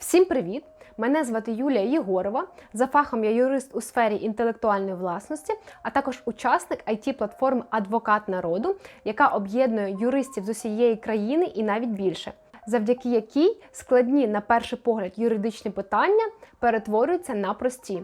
Всім привіт! Мене звати Юлія Єгорова. За фахом я юрист у сфері інтелектуальної власності, а також учасник it платформи Адвокат народу, яка об'єднує юристів з усієї країни і навіть більше, завдяки якій складні на перший погляд юридичні питання перетворюються на прості.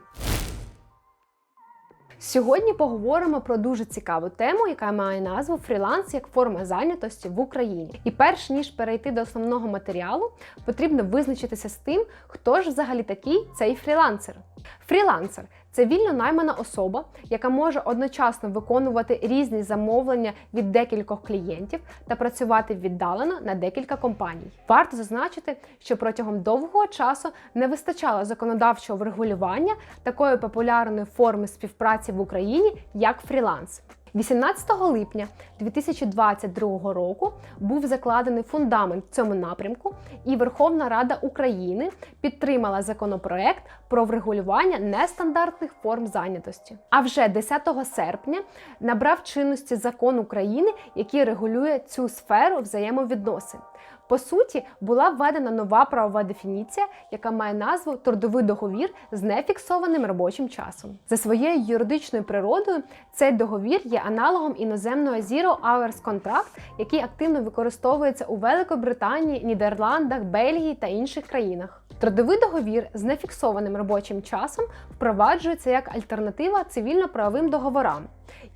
Сьогодні поговоримо про дуже цікаву тему, яка має назву фріланс як форма зайнятості в Україні. І перш ніж перейти до основного матеріалу, потрібно визначитися з тим, хто ж взагалі такий цей фрілансер. Фрілансер це вільно наймана особа, яка може одночасно виконувати різні замовлення від декількох клієнтів та працювати віддалено на декілька компаній. Варто зазначити, що протягом довгого часу не вистачало законодавчого врегулювання такої популярної форми співпраці в Україні, як фріланс. 18 липня 2022 року був закладений фундамент в цьому напрямку, і Верховна Рада України підтримала законопроект про врегулювання нестандартних форм зайнятості. А вже 10 серпня набрав чинності закон України, який регулює цю сферу взаємовідносин. По суті, була введена нова правова дефініція, яка має назву трудовий договір з нефіксованим робочим часом. За своєю юридичною природою цей договір є аналогом іноземного Zero Hours Contract, який активно використовується у Великобританії, Нідерландах, Бельгії та інших країнах. Трудовий договір з нефіксованим робочим часом впроваджується як альтернатива цивільно-правовим договорам.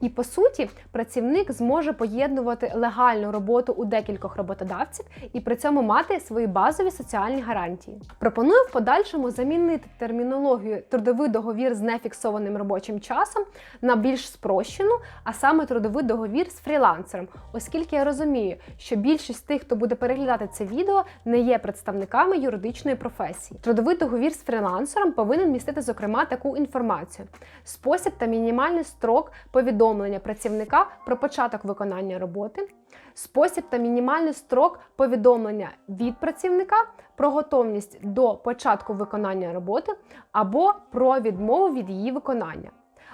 І по суті, працівник зможе поєднувати легальну роботу у декількох роботодавців і при цьому мати свої базові соціальні гарантії. Пропоную в подальшому замінити термінологію трудовий договір з нефіксованим робочим часом на більш спрощену, а саме трудовий договір з фрілансером, оскільки я розумію, що більшість тих, хто буде переглядати це відео, не є представниками юридичної професії. Трудовий договір з фрілансером повинен містити, зокрема, таку інформацію: спосіб та мінімальний строк повідомлення працівника про початок виконання роботи, спосіб та мінімальний строк повідомлення від працівника про готовність до початку виконання роботи або про відмову від її виконання.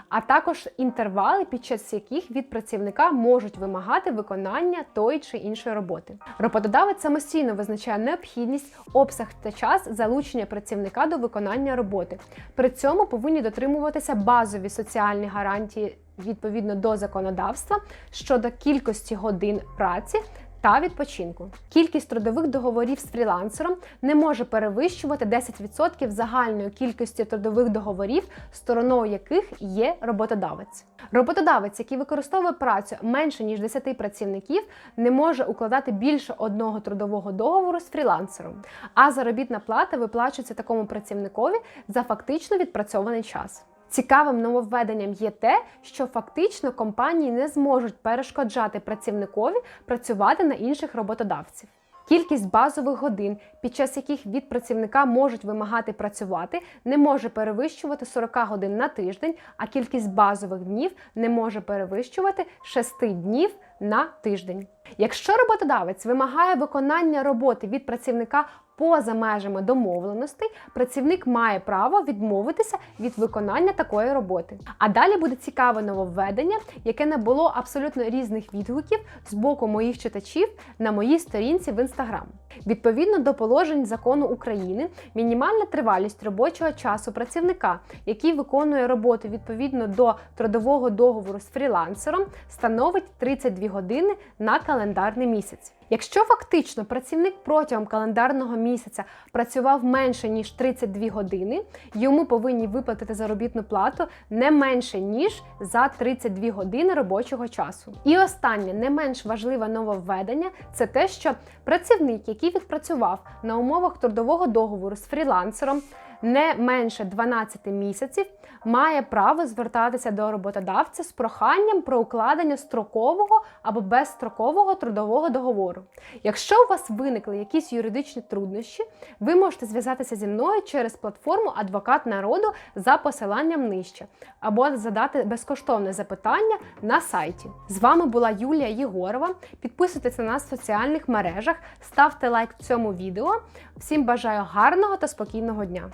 А також інтервали, під час яких від працівника можуть вимагати виконання тої чи іншої роботи. Роботодавець самостійно визначає необхідність, обсяг та час залучення працівника до виконання роботи. При цьому повинні дотримуватися базові соціальні гарантії відповідно до законодавства щодо кількості годин праці. Та відпочинку. Кількість трудових договорів з фрілансером не може перевищувати 10% загальної кількості трудових договорів, стороною яких є роботодавець. Роботодавець, який використовує працю менше ніж 10 працівників, не може укладати більше одного трудового договору з фрілансером, а заробітна плата виплачується такому працівникові за фактично відпрацьований час. Цікавим нововведенням є те, що фактично компанії не зможуть перешкоджати працівникові працювати на інших роботодавців. Кількість базових годин, під час яких від працівника можуть вимагати працювати, не може перевищувати 40 годин на тиждень, а кількість базових днів не може перевищувати 6 днів на тиждень. Якщо роботодавець вимагає виконання роботи від працівника поза межами домовленостей, працівник має право відмовитися від виконання такої роботи. А далі буде цікаве нововведення, яке не було абсолютно різних відгуків з боку моїх читачів на моїй сторінці в інстаграм. Відповідно до положень закону України, мінімальна тривалість робочого часу працівника, який виконує роботу відповідно до трудового договору з фрілансером, становить 32 години на календарний місяць. Якщо фактично працівник протягом календарного місяця працював менше ніж 32 години, йому повинні виплатити заробітну плату не менше ніж за 32 години робочого часу. І останнє не менш важливе нововведення це те, що працівник, який відпрацював на умовах трудового договору з фрілансером, не менше 12 місяців має право звертатися до роботодавця з проханням про укладення строкового або безстрокового трудового договору. Якщо у вас виникли якісь юридичні труднощі, ви можете зв'язатися зі мною через платформу Адвокат народу за посиланням нижче, або задати безкоштовне запитання на сайті. З вами була Юлія Єгорова. Підписуйтесь на нас в соціальних мережах, ставте лайк цьому відео. Всім бажаю гарного та спокійного дня!